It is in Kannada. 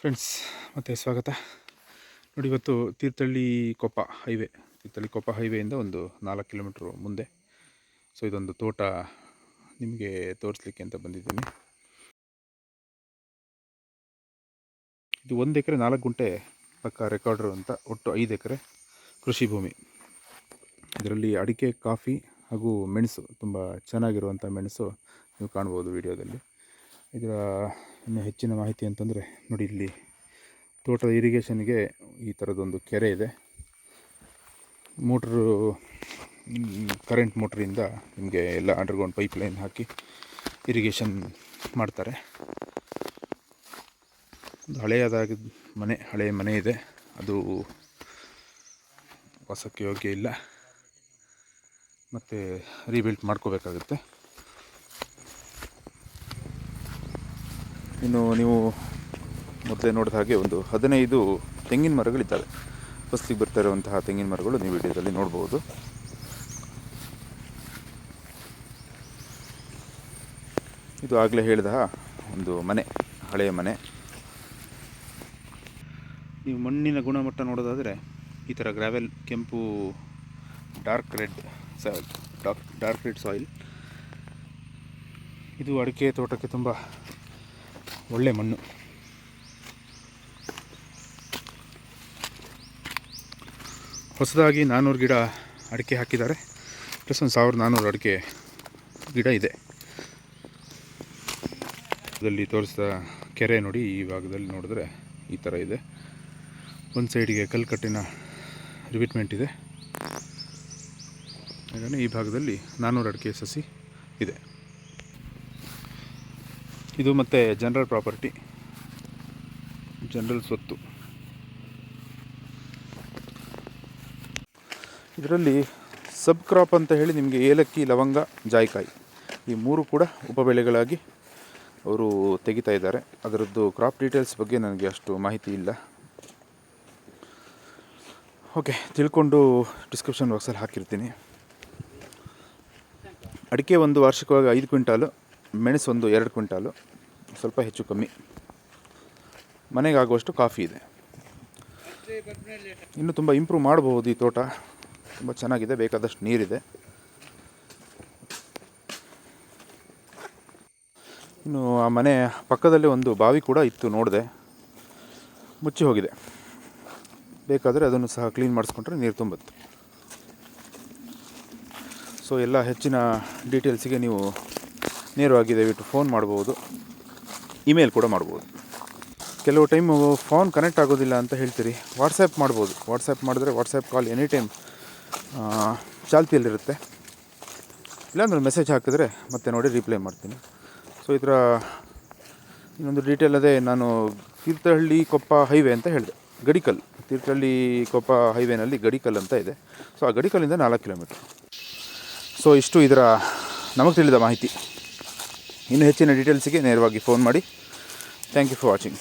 ಫ್ರೆಂಡ್ಸ್ ಮತ್ತೆ ಸ್ವಾಗತ. ನೋಡಿ, ಇವತ್ತು ತೀರ್ಥಹಳ್ಳಿ ಕೊಪ್ಪ ಹೈವೇ. ತೀರ್ಥಹಳ್ಳಿ ಕೊಪ್ಪ ಹೈವೇಯಿಂದ ಒಂದು ನಾಲ್ಕು ಕಿಲೋಮೀಟ್ರ್ ಮುಂದೆ. ಸೊ ಇದೊಂದು ತೋಟ ನಿಮಗೆ ತೋರಿಸ್ಲಿಕ್ಕೆ ಅಂತ ಬಂದಿದ್ದೀನಿ. ಇದು ಒಂದು ಎಕರೆ, ನಾಲ್ಕು ಗುಂಟೆ ಪಕ್ಕ ರೆಕಾರ್ಡ್ರು ಅಂತ, ಒಟ್ಟು ಐದು ಎಕರೆ ಕೃಷಿ ಭೂಮಿ. ಇದರಲ್ಲಿ ಅಡಿಕೆ, ಕಾಫಿ ಹಾಗೂ ಮೆಣಸು, ತುಂಬ ಚೆನ್ನಾಗಿರುವಂಥ ಮೆಣಸು ನೀವು ಕಾಣ್ಬೋದು ವಿಡಿಯೋದಲ್ಲಿ. ಇದರ ಇನ್ನು ಹೆಚ್ಚಿನ ಮಾಹಿತಿ ಅಂತಂದರೆ ನೋಡಿ ಇಲ್ಲಿ ತೋಟದ ಇರಿಗೇಷನ್ಗೆ ಈ ಥರದೊಂದು ಕೆರೆ ಇದೆ. ಮೋಟ್ರು ಕರೆಂಟ್ ಮೋಟ್ರಿಂದ ನಿಮಗೆ ಎಲ್ಲ ಅಂಡರ್ಗ್ರೌಂಡ್ ಪೈಪ್ ಲೈನ್ ಹಾಕಿ ಇರಿಗೇಷನ್ ಮಾಡ್ತಾರೆ. ಒಂದು ಹಳೆಯದಾಗಿ ಮನೆ, ಹಳೆಯ ಮನೆ ಇದೆ. ಅದು ವಾಸಕ್ಕೆ ಯೋಗ್ಯ ಇಲ್ಲ. ಮತ್ತು ರೀಬಿಲ್ಟ್ ಮಾಡ್ಕೋಬೇಕಾಗುತ್ತೆ. ಇನ್ನು ನೀವು ಮೊದಲೇ ನೋಡಿದ ಹಾಗೆ ಒಂದು ಹದಿನೈದು ತೆಂಗಿನ ಮರಗಳಿದ್ದಾವೆ. ಫಸ್ಟಿಗೆ ಬರ್ತಾ ಇರುವಂತಹ ತೆಂಗಿನ ಮರಗಳು ನೀವು ವಿಡಿಯೋದಲ್ಲಿ ನೋಡ್ಬೋದು. ಇದು ಆಗಲೇ ಹೇಳಿದ ಒಂದು ಮನೆ, ಹಳೆಯ ಮನೆ. ನೀವು ಮಣ್ಣಿನ ಗುಣಮಟ್ಟ ನೋಡೋದಾದರೆ ಈ ಥರ ಗ್ರಾವೆಲ್ ಕೆಂಪು dark red dark dark red soil ಇದು ಅಡಿಕೆ ತೋಟಕ್ಕೆ ತುಂಬ ಒಳ್ಳೆ ಮಣ್ಣು. ಹೊಸದಾಗಿ ನಾನ್ನೂರು ಗಿಡ ಅಡಿಕೆ ಹಾಕಿದ್ದಾರೆ. ಪ್ಲಸ್ ಒಂದು ಸಾವಿರದ ನಾನ್ನೂರು ಅಡಿಕೆ ಗಿಡ ಇದೆ. ಅದರಲ್ಲಿ ತೋರಿಸಿದ ಕೆರೆ ನೋಡಿ, ಈ ಭಾಗದಲ್ಲಿ ನೋಡಿದ್ರೆ ಈ ಥರ ಇದೆ. ಒಂದು ಸೈಡಿಗೆ ಕಲ್ಕಟ್ಟಿನ ರಿವಿಟ್ಮೆಂಟ್ ಇದೆ. ಹಾಗಾಗಿ ಈ ಭಾಗದಲ್ಲಿ ನಾನ್ನೂರು ಅಡಿಕೆ ಸಸಿ ಇದೆ. ಇದು ಮತ್ತು ಜನರಲ್ ಪ್ರಾಪರ್ಟಿ ಜನರಲ್ ಸ್ವತ್ತು. ಇದರಲ್ಲಿ ಸಬ್ ಕ್ರಾಪ್ ಅಂತ ಹೇಳಿ ನಿಮಗೆ ಏಲಕ್ಕಿ, ಲವಂಗ, ಜಾಯಿಕಾಯಿ ಈ ಮೂರು ಕೂಡ ಉಪಬೆಳೆಗಳಾಗಿ ಅವರು ತೆಗಿತಾ ಇದ್ದಾರೆ. ಅದರದ್ದು ಕ್ರಾಪ್ ಡೀಟೇಲ್ಸ್ ಬಗ್ಗೆ ನನಗೆ ಅಷ್ಟು ಮಾಹಿತಿ ಇಲ್ಲ. ಓಕೆ ತಿಳ್ಕೊಂಡು ಡಿಸ್ಕ್ರಿಪ್ಷನ್ ಬಾಕ್ಸಲ್ಲಿ ಹಾಕಿರ್ತೀನಿ. ಅಡಿಕೆ ಒಂದು ವಾರ್ಷಿಕವಾಗಿ ಐದು ಕ್ವಿಂಟಾಲು. ಮೆಣಸು ಒಂದು ಎರಡು ಕ್ವಿಂಟಾಲು, ಸ್ವಲ್ಪ ಹೆಚ್ಚು ಕಮ್ಮಿ. ಮನೆಗೆ ಆಗುವಷ್ಟು ಕಾಫಿ ಇದೆ. ಇನ್ನು ತುಂಬ ಇಂಪ್ರೂವ್ ಮಾಡಬಹುದು ಈ ತೋಟ. ತುಂಬ ಚೆನ್ನಾಗಿದೆ, ಬೇಕಾದಷ್ಟು ನೀರಿದೆ. ಇನ್ನು ಆ ಮನೆ ಪಕ್ಕದಲ್ಲಿ ಒಂದು ಬಾವಿ ಕೂಡ ಇತ್ತು ನೋಡಿದೆ. ಮುಚ್ಚಿ ಹೋಗಿದೆ. ಬೇಕಾದರೆ ಅದನ್ನು ಸಹ ಕ್ಲೀನ್ ಮಾಡಿಸ್ಕೊಂಡ್ರೆ ನೀರು ತುಂಬುತ್ತೆ. ಸೊ ಎಲ್ಲ ಹೆಚ್ಚಿನ ಡೀಟೇಲ್ಸಿಗೆ ನೀವು ನೇರವಾಗಿ ದಯವಿಟ್ಟು ಫೋನ್ ಮಾಡ್ಬೋದು. ಇಮೇಲ್ ಕೂಡ ಮಾಡ್ಬೋದು. ಕೆಲವು ಟೈಮು ಫೋನ್ ಕನೆಕ್ಟ್ ಆಗೋದಿಲ್ಲ ಅಂತ ಹೇಳ್ತೀರಿ. ವಾಟ್ಸಪ್ ಮಾಡ್ಬೋದು. ವಾಟ್ಸಪ್ ಮಾಡಿದ್ರೆ ವಾಟ್ಸಪ್ ಕಾಲ್ ಎನಿ ಟೈಮ್ ಚಾಲ್ತಿಯಲ್ಲಿರುತ್ತೆ. ಇಲ್ಲಾಂದ್ರೆ ಮೆಸೇಜ್ ಹಾಕಿದ್ರೆ ಮತ್ತೆ ನೋಡಿ ರಿಪ್ಲೈ ಮಾಡ್ತೀನಿ. ಸೊ ಥರ ಇನ್ನೊಂದು ಡೀಟೇಲ್ ಅದೇ ನಾನು ತೀರ್ಥಹಳ್ಳಿ ಕೊಪ್ಪ ಹೈವೇ ಅಂತ ಹೇಳಿದೆ. ಗಡಿಕಲ್. ತೀರ್ಥಹಳ್ಳಿ ಕೊಪ್ಪ ಹೈವೇನಲ್ಲಿ ಗಡಿಕಲ್ ಅಂತ ಇದೆ. ಸೊ, ಆ ಗಡಿಕಲ್ಲಿಂದ ನಾಲ್ಕು ಕಿಲೋಮೀಟ್ರ್. ಸೊ, ಇಷ್ಟು ಇದರ ನಮಗೆ ತಿಳಿದ ಮಾಹಿತಿ. ಇನ್ನು ಹೆಚ್ಚಿನ ಡೀಟೇಲ್ಸಿಗೆ ನೇರವಾಗಿ ಫೋನ್ ಮಾಡಿ. Thank you for watching